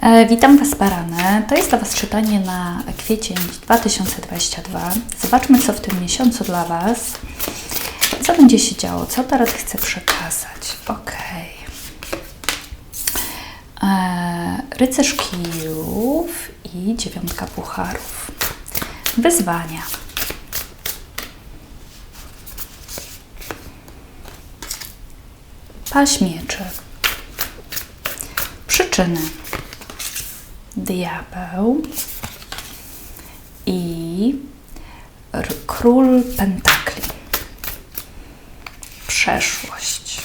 E, witam Was, Barany. To jest dla Was czytanie na kwiecień 2022. Zobaczmy, co w tym miesiącu dla Was. Co będzie się działo? Co Tarot chce przekazać? Ok. E, rycerz kijów i dziewiątka pucharów. Wyzwania. Paź mieczy. Przyczyny. Diabeł i król pentakli. Przeszłość.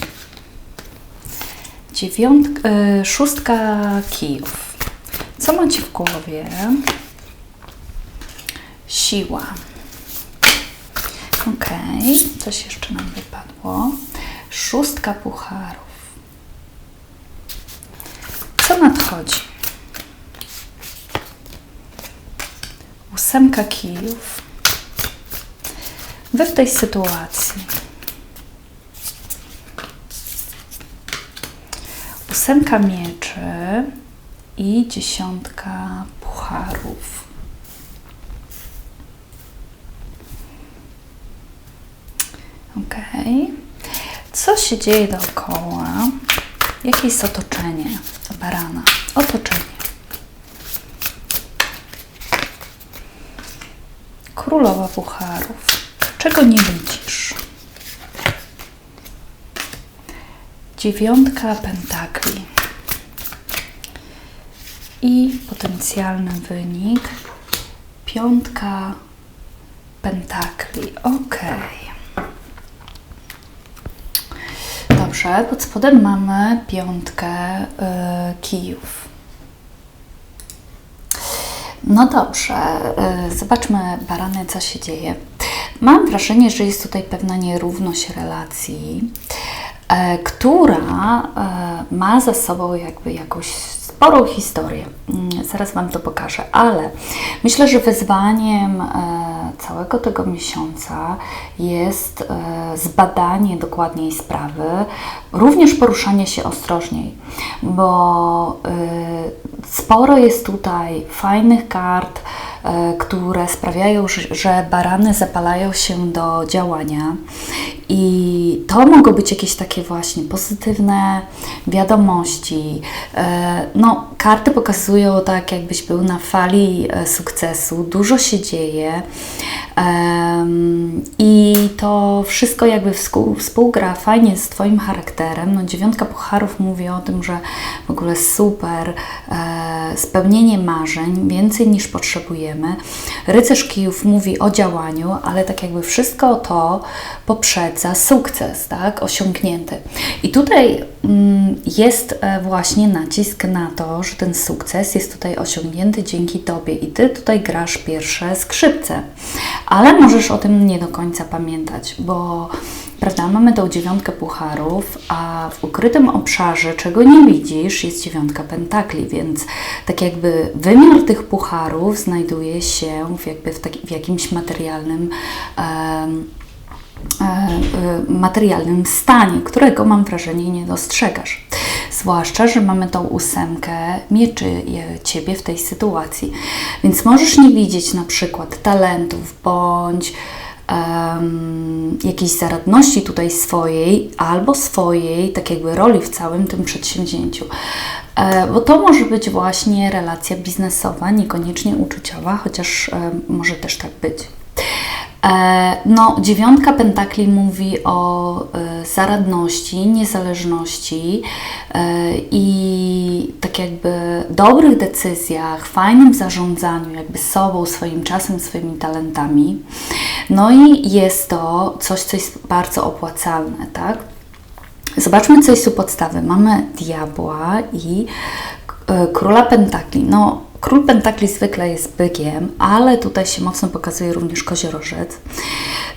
Dziewiątka, y, szóstka kijów. Co macie w głowie? Siła. Ok, coś jeszcze nam wypadło. Szóstka pucharów. Co nadchodzi? Ósemka kijów. Wy w tej sytuacji. Ósemka mieczy i dziesiątka pucharów. Ok. Co się dzieje dookoła? Jakie jest otoczenie barana? Otoczenie. Królowa Pucharów. Czego nie widzisz? Dziewiątka pentakli. I potencjalny wynik. Piątka pentakli. Ok. Dobrze, pod spodem mamy piątkę y, kijów. No dobrze, y, zobaczmy barany, co się dzieje. Mam wrażenie, że jest tutaj pewna nierówność relacji, e, która e, ma za sobą jakby jakąś sporą historię. Mm, Zaraz Wam to pokażę, ale myślę, że wyzwaniem e, całego tego miesiąca jest e, zbadanie dokładniej sprawy, również poruszanie się ostrożniej, bo e, sporo jest tutaj fajnych kart, e, które sprawiają, że- barany zapalają się do działania. I to mogą być jakieś takie właśnie pozytywne wiadomości. No, karty pokazują tak, jakbyś był na fali sukcesu, dużo się dzieje i to wszystko jakby współ- współgra fajnie z Twoim charakterem. No, dziewiątka pucharów mówi o tym, że w ogóle super, e, spełnienie marzeń, więcej niż potrzebujemy. Rycerz kijów mówi o działaniu, ale tak jakby wszystko to poprzedza sukces, tak, osiągnięty. I tutaj mm, jest e, właśnie nacisk na to, że ten sukces jest tutaj osiągnięty dzięki Tobie i Ty tutaj grasz pierwsze skrzypce, ale możesz o tym nie do końca pamiętać, bo Prawda, mamy tą dziewiątkę pucharów, a w ukrytym obszarze, czego nie widzisz, jest dziewiątka pentakli, więc tak jakby wymiar tych pucharów znajduje się w, jakby w, taki, w jakimś materialnym e, materialnym stanie, którego mam wrażenie nie dostrzegasz. Zwłaszcza, że mamy tą ósemkę mieczy e, Ciebie w tej sytuacji. Więc możesz nie widzieć na przykład talentów bądź em, jakiejś zaradności tutaj swojej albo swojej, tak jakby roli w całym tym przedsięwzięciu. E, bo to może być właśnie relacja biznesowa, niekoniecznie uczuciowa, chociaż e, może też tak być. E, No, dziewiątka pentakli mówi o e, zaradności, niezależności e, i tak jakby dobrych decyzjach, fajnym zarządzaniu jakby sobą, swoim czasem, swoimi talentami. No i jest to coś, co jest bardzo opłacalne, tak? Zobaczmy, co jest u podstawy. Mamy diabła i króla pentakli. No, król pentakli zwykle jest bykiem, ale tutaj się mocno pokazuje również koziorożec.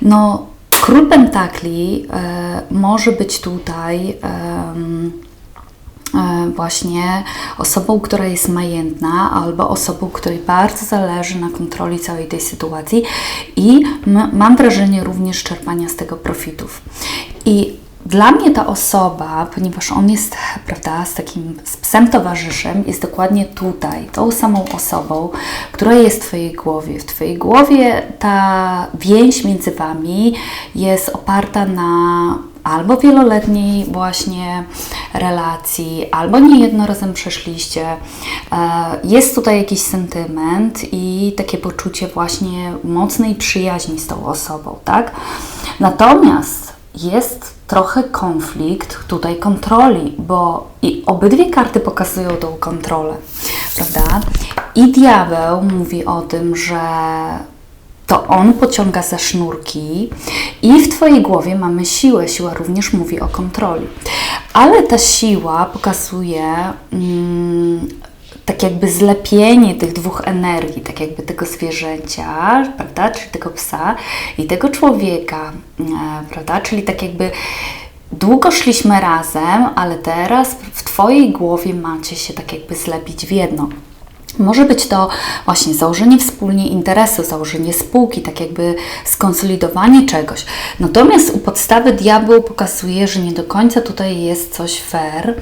No, król pentakli e, może być tutaj e, właśnie osobą, która jest majętna, albo osobą, której bardzo zależy na kontroli całej tej sytuacji i mam wrażenie również czerpania z tego profitów. I dla mnie ta osoba, ponieważ on jest, prawda, z takim z psem towarzyszem, jest dokładnie tutaj, tą samą osobą, która jest w Twojej głowie. W Twojej głowie ta więź między Wami jest oparta na albo wieloletniej właśnie relacji, albo nie razem przeszliście. E, jest tutaj jakiś sentyment i takie poczucie właśnie mocnej przyjaźni z tą osobą, tak? Natomiast jest trochę konflikt tutaj kontroli, bo i obydwie karty pokazują tą kontrolę, prawda? I diabeł mówi o tym, że to on pociąga za sznurki i w Twojej głowie mamy siłę. Siła również mówi o kontroli. Ale ta siła pokazuje mm, tak jakby zlepienie tych dwóch energii, tak jakby tego zwierzęcia, prawda, czyli tego psa i tego człowieka, e, prawda, czyli tak jakby długo szliśmy razem, ale teraz w Twojej głowie macie się tak jakby zlepić w jedno. Może być to właśnie założenie wspólnie interesu, założenie spółki, tak jakby skonsolidowanie czegoś. Natomiast u podstawy diabeł pokazuje, że nie do końca tutaj jest coś fair,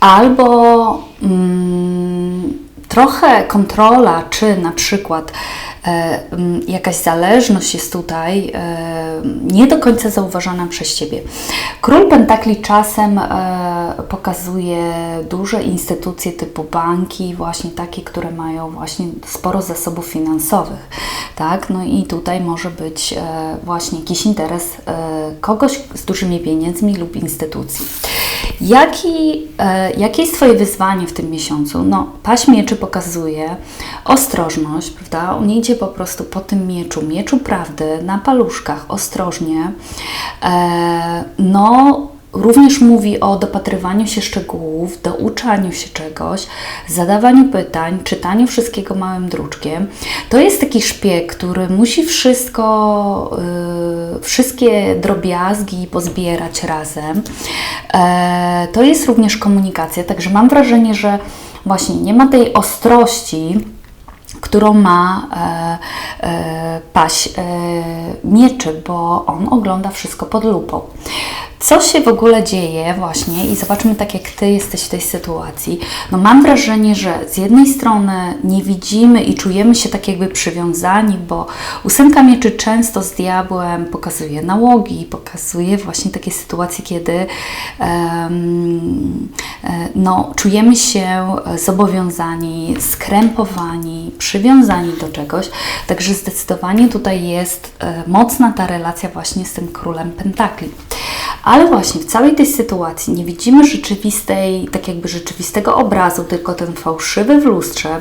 albo mm, trochę kontrola, czy na przykład E, jakaś zależność jest tutaj e, nie do końca zauważana przez Ciebie. Król Pentakli czasem e, pokazuje duże instytucje typu banki, właśnie takie, które mają właśnie sporo zasobów finansowych, tak? No i tutaj może być właśnie jakiś interes kogoś z dużymi pieniędzmi lub instytucji. Jaki, jakie jest Twoje wyzwanie w tym miesiącu? No, paść mieczy pokazuje ostrożność, prawda? On idzie po prostu po tym mieczu, mieczu prawdy, na paluszkach, ostrożnie. E, no, Również mówi o dopatrywaniu się szczegółów, douczaniu się czegoś, zadawaniu pytań, czytaniu wszystkiego małym druczkiem. To jest taki szpieg, który musi wszystko, yy, wszystkie drobiazgi pozbierać razem. E, to jest również komunikacja, także mam wrażenie, że właśnie nie ma tej ostrości którą ma e, e, paść e, mieczy, bo on ogląda wszystko pod lupą. Co się w ogóle dzieje właśnie i zobaczmy tak jak Ty jesteś w tej sytuacji. No mam wrażenie, że z jednej strony nie widzimy i czujemy się tak jakby przywiązani, bo ósemka mieczy często z diabłem pokazuje nałogi, pokazuje właśnie takie sytuacje, kiedy um, no, czujemy się zobowiązani, skrępowani, przywiązani do czegoś. Także zdecydowanie tutaj jest e, mocna ta relacja właśnie z tym królem pentakli. Ale właśnie w całej tej sytuacji nie widzimy rzeczywistej, tak jakby rzeczywistego obrazu, tylko ten fałszywy w lustrze.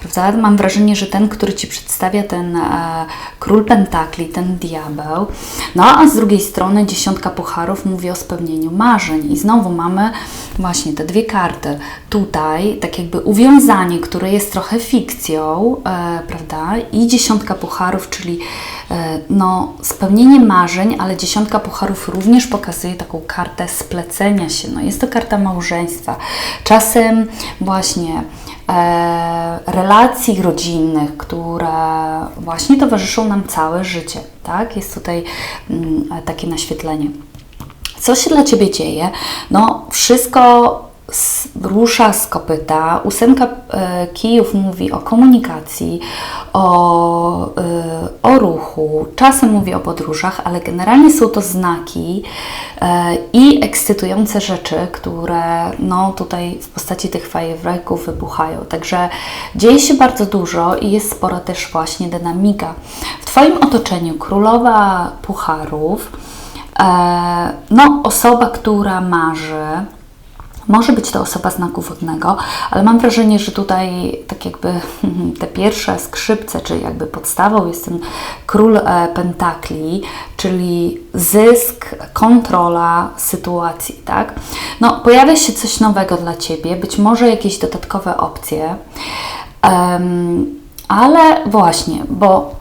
Prawda? Mam wrażenie, że ten, który Ci przedstawia ten e, król pentakli, ten diabeł, no a z drugiej strony dziesiątka pucharów mówi o spełnieniu marzeń. I znowu mamy właśnie te dwie karty. Tutaj tak jakby uwiązanie, które jest trochę fikcją, e, prawda? I dziesiątka pucharów, czyli e, no, spełnienie marzeń, ale dziesiątka pucharów również pokazuje taką kartę splecenia się. No, jest to karta małżeństwa. Czasem właśnie e, relacji rodzinnych, które właśnie towarzyszą nam całe życie. Tak? Jest tutaj mm, takie naświetlenie. Co się dla Ciebie dzieje? No, wszystko rusza z kopyta. Ósemka e, kijów mówi o komunikacji, o, e, o ruchu, czasem mówi o podróżach, ale generalnie są to znaki e, i ekscytujące rzeczy, które no, tutaj w postaci tych fajerwerków wybuchają. Także dzieje się bardzo dużo i jest spora też właśnie dynamika. W Twoim otoczeniu królowa pucharów, no, osoba, która marzy, może być to osoba znaku wodnego, ale mam wrażenie, że tutaj tak jakby te pierwsze skrzypce, czyli jakby podstawą jest ten król e, pentakli, czyli zysk, kontrola sytuacji, tak? No, pojawia się coś nowego dla Ciebie, być może jakieś dodatkowe opcje, um, ale właśnie, bo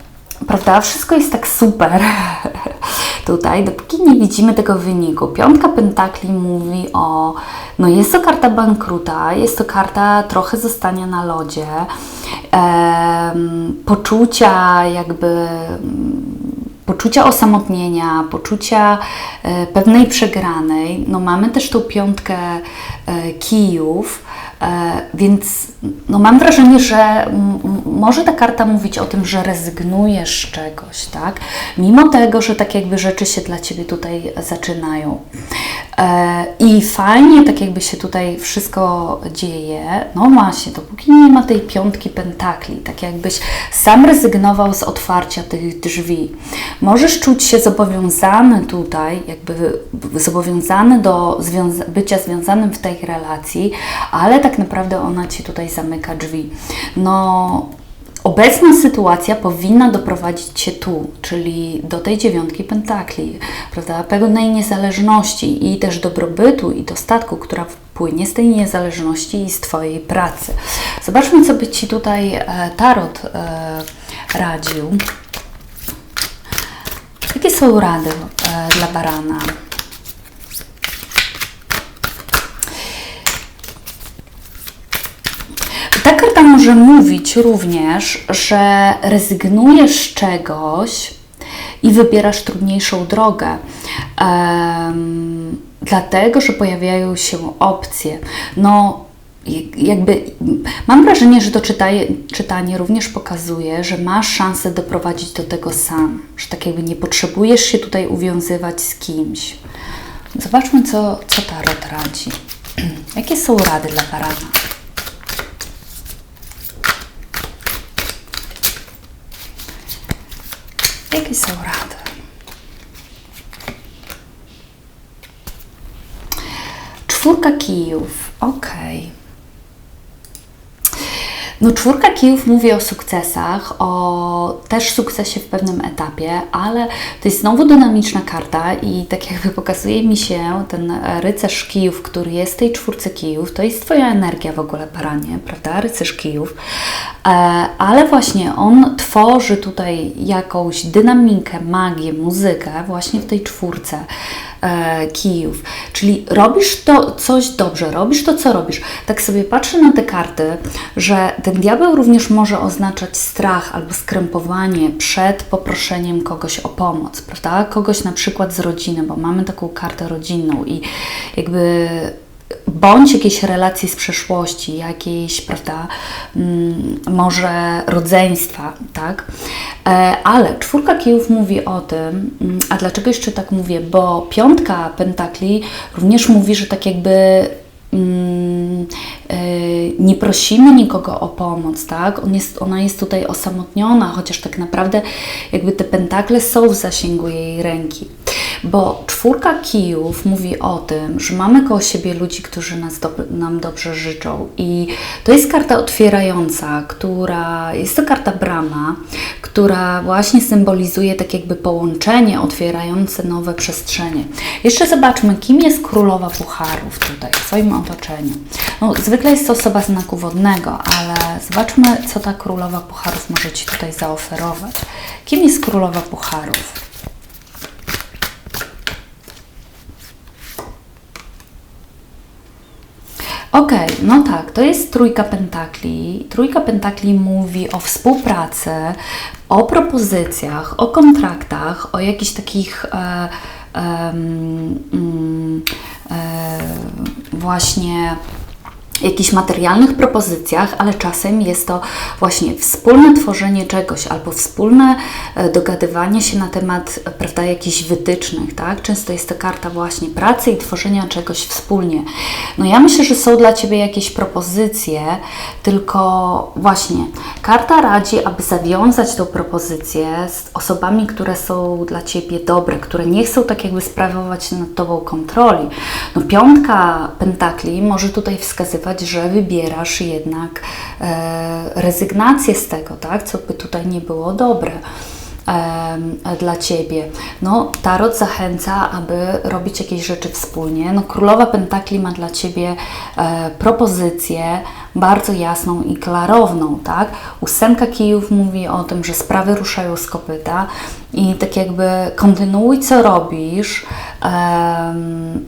prawda, wszystko jest tak super tutaj, dopóki nie widzimy tego wyniku. Piątka pentakli mówi o, no jest to karta bankruta, jest to karta trochę zostania na lodzie, poczucia jakby poczucia osamotnienia, poczucia e, pewnej przegranej. No mamy też tą piątkę e, kijów, e, więc no mam wrażenie, że może ta karta mówić o tym, że rezygnujesz z czegoś, tak? Mimo tego, że tak jakby rzeczy się dla Ciebie tutaj zaczynają. I fajnie tak jakby się tutaj wszystko dzieje, no właśnie, dopóki nie ma tej piątki pentakli, tak jakbyś sam rezygnował z otwarcia tych drzwi. Możesz czuć się zobowiązany tutaj, jakby zobowiązany do związa bycia związanym w tej relacji, ale tak naprawdę ona Ci tutaj zamyka drzwi. No, Obecna sytuacja powinna doprowadzić Cię tu, czyli do tej dziewiątki pentakli, prawda? Pełnej niezależności i też dobrobytu i dostatku, która płynie z tej niezależności i z Twojej pracy. Zobaczmy, co by Ci tutaj e, Tarot e, radził. Jakie są rady e, dla barana? Ta karta może mówić również, że rezygnujesz z czegoś i wybierasz trudniejszą drogę. Um, dlatego, że pojawiają się opcje. No, jakby mam wrażenie, że to czytanie, czytanie również pokazuje, że masz szansę doprowadzić do tego sam, że tak jakby nie potrzebujesz się tutaj uwiązywać z kimś. Zobaczmy, co, co Tarot radzi. Jakie są rady dla barana? Jakie są rady? Czwórka kijów. Okej. Okay. No czwórka kijów mówi o sukcesach, o też sukcesie w pewnym etapie, ale to jest znowu dynamiczna karta i tak jakby pokazuje mi się ten rycerz kijów, który jest w tej czwórce kijów, to jest Twoja energia w ogóle, paranie, prawda? Rycerz kijów. E, ale właśnie on tworzy tutaj jakąś dynamikę, magię, muzykę właśnie w tej czwórce. E, kijów. Czyli robisz to coś dobrze, robisz to, co robisz. Tak sobie patrzę na te karty, że ten diabeł również może oznaczać strach albo skrępowanie przed poproszeniem kogoś o pomoc, prawda? Kogoś na przykład z rodziny, bo mamy taką kartę rodzinną i jakby bądź jakieś relacje z przeszłości, jakieś, prawda, mm, może rodzeństwa, tak? E, ale czwórka kijów mówi o tym, mm, a dlaczego jeszcze tak mówię? Bo piątka pentakli również mówi, że tak jakby mm, e, nie prosimy nikogo o pomoc, tak? On jest, ona jest tutaj osamotniona, chociaż tak naprawdę jakby te pentakle są w zasięgu jej ręki. Bo czwórka kijów mówi o tym, że mamy koło siebie ludzi, którzy nas do, nam dobrze życzą. I to jest karta otwierająca, która jest to karta brama, która właśnie symbolizuje tak jakby połączenie otwierające nowe przestrzenie. Jeszcze zobaczmy, kim jest królowa pucharów tutaj w swoim otoczeniu. No, zwykle jest to osoba znaku wodnego, ale zobaczmy, co ta królowa pucharów może Ci tutaj zaoferować. Kim jest królowa pucharów? Okej, okay, no tak, to jest trójka pentakli. Trójka pentakli mówi o współpracy, o propozycjach, o kontraktach, o jakichś takich e, e, e, właśnie jakichś materialnych propozycjach, ale czasem jest to właśnie wspólne tworzenie czegoś albo wspólne e, dogadywanie się na temat prawda, jakichś wytycznych. Tak? Często jest to karta właśnie pracy i tworzenia czegoś wspólnie. No ja myślę, że są dla Ciebie jakieś propozycje, tylko właśnie karta radzi, aby zawiązać tą propozycję z osobami, które są dla Ciebie dobre, które nie chcą tak jakby sprawować nad Tobą kontroli. No piątka pentakli może tutaj wskazywać że wybierasz jednak e, rezygnację z tego, tak? co by tutaj nie było dobre dla Ciebie. No, Tarot zachęca, aby robić jakieś rzeczy wspólnie. No, Królowa Pentakli ma dla Ciebie e, propozycję bardzo jasną i klarowną, tak? Ósemka kijów mówi o tym, że sprawy ruszają z kopyta i tak jakby kontynuuj, co robisz,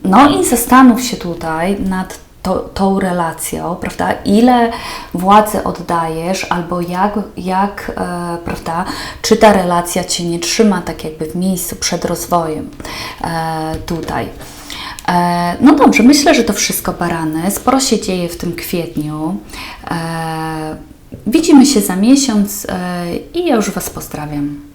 no i zastanów się tutaj nad to, tą relacją, prawda? Ile władzy oddajesz, albo jak, jak e, prawda, czy ta relacja Cię nie trzyma tak jakby w miejscu przed rozwojem e, tutaj. E, No dobrze, myślę, że to wszystko barany. Sporo się dzieje w tym kwietniu. E, Widzimy się za miesiąc e, i ja już Was pozdrawiam.